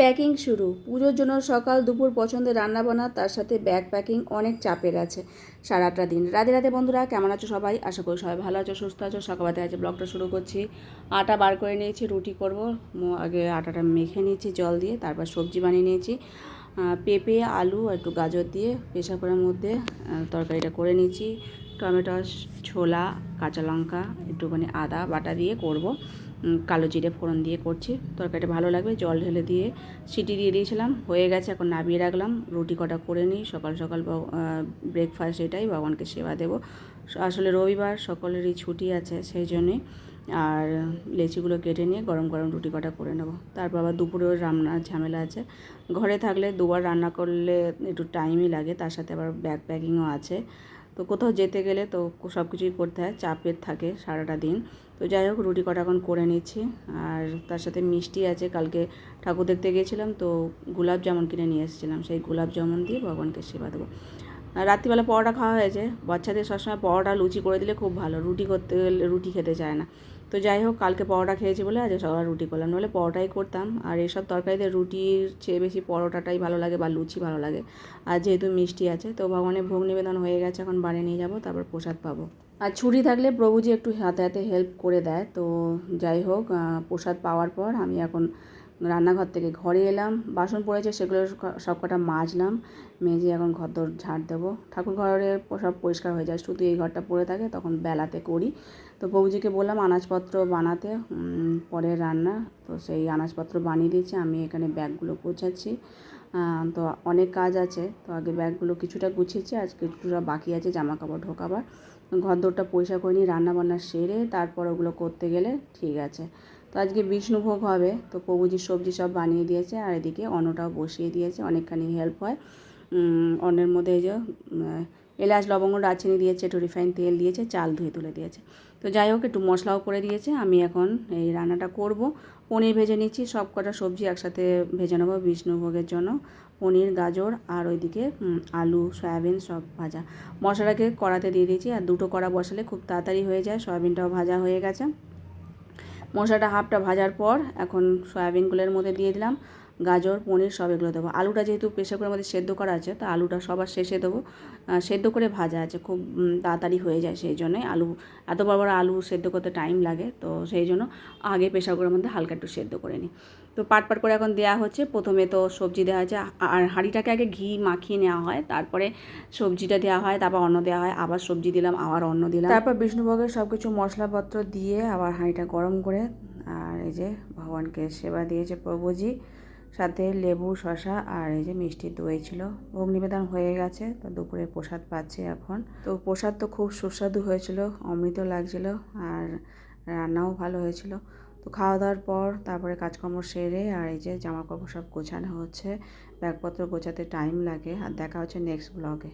Packing শুরু। পুজোর জন্য সকাল, দুপুর পছন্দের রান্না বান্না তার সাথে ব্যাগ প্যাকিং অনেক চাপের আছে সারাটা দিন। রাতে রাতে বন্ধুরা, কেমন আছো সবাই? আশা করি সবাই ভালো আছো, সুস্থ আছো। সকালবেলাতে আজ ব্লগটা শুরু করছি। আটা বার করে নিয়েছি, রুটি করব। আগে আটাটা মেখে নিয়েছি, জল দিয়ে, তারপর সবজি বানিয়ে নিয়েছি। পেঁপে, আলু আর একটু গাজর দিয়ে প্রেশার কুকারের মধ্যে তরকারিটা করে নিয়েছি। টমেটো, ছোলা, কাঁচা লঙ্কা, একটুখানি আদা বাটা দিয়ে করব। কালো জিরে ফোড়ন দিয়ে করছি। তরকারিটা ভালো লাগবে, জল ঢেলে দিয়ে সিটি দিয়ে দিয়েছিলাম। হয়ে গেছে, এখন নামিয়ে রাখলাম। রুটি কটা করে নিই, সকাল সকাল ব্রেকফাস্ট এটাই, ভগবানকে সেবা দেবো। আসলে রবিবার সকলেরই ছুটি আছে সেই জন্যে। আর লেচিগুলো কেটে নিয়ে গরম গরম রুটি কটা করে নেব। তারপর আবার দুপুরেও রান্নার ঝামেলা আছে। ঘরে থাকলে দুবার রান্না করলে একটু টাইমই লাগে, তার সাথে আবার ব্যাগ প্যাকিংও আছে। তো কোথাও যেতে গেলে তো সব কিছুই করতে হয়, চাপের থাকে সারাটা দিন। তো যাই হোক, রুটি কটা এখন করে নিচ্ছি। আর তার সাথে মিষ্টি আছে, কালকে ঠাকুর দেখতে গিয়েছিলাম, তো গোলাপ জামুন কিনে নিয়ে এসেছিলাম। সেই গোলাপ জামুন দিয়ে ভগবানকে সেবা দেবো। রাত্রিবেলা পরোটা খাওয়া হয়েছে বাচ্চাদের সবসময় পরোটা লুচি করে দিলে খুব ভালো, রুটি করতে গেলে রুটি খেতে চায় না। তো যাই হোক, কালকে পরোটা খেয়েছি বলে আজ সবার রুটি করলাম। নাহলে পরোটাই করতাম। আর এসব তরকারিতে রুটির চেয়ে বেশি পরোটাটাই ভালো লাগে বা লুচি ভালো লাগে। আর যেহেতু মিষ্টি আছে, তো ভগবানের ভোগ নিবেদন হয়ে গেছে, এখন বাড়ি নিয়ে যাব, তারপর প্রসাদ পাবো। আর ছুরি থাকলে প্রভুজি একটু হাতে হাতে হেল্প করে দেয়। তো যাই হোক প্রসাদ পাওয়ার পর আমি এখন রান্নাঘর থেকে ঘরে এলাম, বাসন পড়েছে সেগুলো সব কটা মাজলাম, মেজে এখন ঘর দর ঝাড় দেবো। ঠাকুর ঘরে সব পরিষ্কার হয়ে যায়, শুধু এই ঘরটা পড়ে থাকে, তখন বেলাতে করি। তো প্রভুজিকে বললাম আনাজপত্র বানাতে পরে রান্না, তো সেই আনাজপত্র বানিয়ে দিয়েছি, আমি এখানে ব্যাগগুলো গোছাচ্ছি। তো অনেক কাজ আছে, তো আগে ব্যাগগুলো কিছুটা গুছিয়েছি আজকে কিছুটা বাকি আছে জামা কাপড় ঢোকাবার। ঘর দৌড়টা পরিষ্কার করে নিই রান্না বান্না সেরে তারপর ওগুলো করতে গেলে ঠিক আছে। তো আজকে বিষ্ণুভোগ হবে। তো প্রভুজির সবজি সব বানিয়ে দিয়েছে, আর এদিকে অন্নটাও বসিয়ে দিয়েছে, অনেকখানি হেল্প হয়। অন্নের মধ্যে এই যে এলাচ, লবঙ্গ, দারচিনি দিয়েছে, একটু রিফাইন তেল দিয়েছে, চাল ধুয়ে তুলে দিয়েছে। তো যাই হোক, একটু মশলাও করে দিয়েছে। আমি এখন এই রান্নাটা করব। পনির ভেজে নিচ্ছি সব কটা সবজি একসাথে ভেজে নেব বিষ্ণুভোগের জন্য। পনির, গাজর, আর ওইদিকে আলু, সয়াবিন সব ভাজা। মশলাটাকে কড়াতে দিয়ে দিয়েছি, আর দুটো কড়া বসালে খুব তাড়াতাড়ি হয়ে যায়, সয়াবিনটাও ভাজা হয়ে গেছে। মশলাটা হাফটা ভাজার পর এখন সয়াবিনগুলোর মধ্যে দিয়ে দিলাম। গাজর, পনির সব এগুলো দেবো। আলুটা যেহেতু প্রেশার কুকারের মধ্যে সেদ্ধ করা আছে, তো আলুটা সবার শেষে দেবো। সেদ্ধ করে ভাজা আছে, খুব তাড়াতাড়ি হয়ে যায় সেই জন্যই আলু, এত বড় বড় আলু সেদ্ধ করতে টাইম লাগে, তো সেই জন্য আগে প্রেশার কুকারের মধ্যে হালকা একটু সেদ্ধ করে নিই। তো পাট পাট করে এখন দেওয়া হচ্ছে, প্রথমে তো সবজি দেওয়া হচ্ছে আর হাঁড়িটাকে আগে ঘি মাখিয়ে নেওয়া হয়, তারপরে সবজিটা দেওয়া হয়, তারপর অন্ন দেওয়া হয়, আবার সবজি দিলাম, আবার অন্ন দিলাম। তারপর বিষ্ণুভোগের সব কিছু মশলাপত্র দিয়ে আবার হাঁড়িটা গরম করে, আর এই যে ভগবানকে সেবা দিয়েছে প্রভুজি সাথে লেবু শশা আর এই যে মিষ্টি দই ছিল। ভোগ নিবেদন হয়ে গেছে, তো দুপুরে প্রসাদ পাচ্ছে এখন। তো প্রসাদ তো খুব সুস্বাদু হয়েছিল, অমৃত লাগছিল আর রান্নাও ভালো হয়েছিল। তো খাওয়া দাওয়ার পর তারপরে কাজকর্ম সেরে আর এই যে জামা কাপড় সব গোছানো হচ্ছে। ব্যাগপত্র গোছাতে টাইম লাগে। আর দেখা হচ্ছে নেক্সট ব্লগে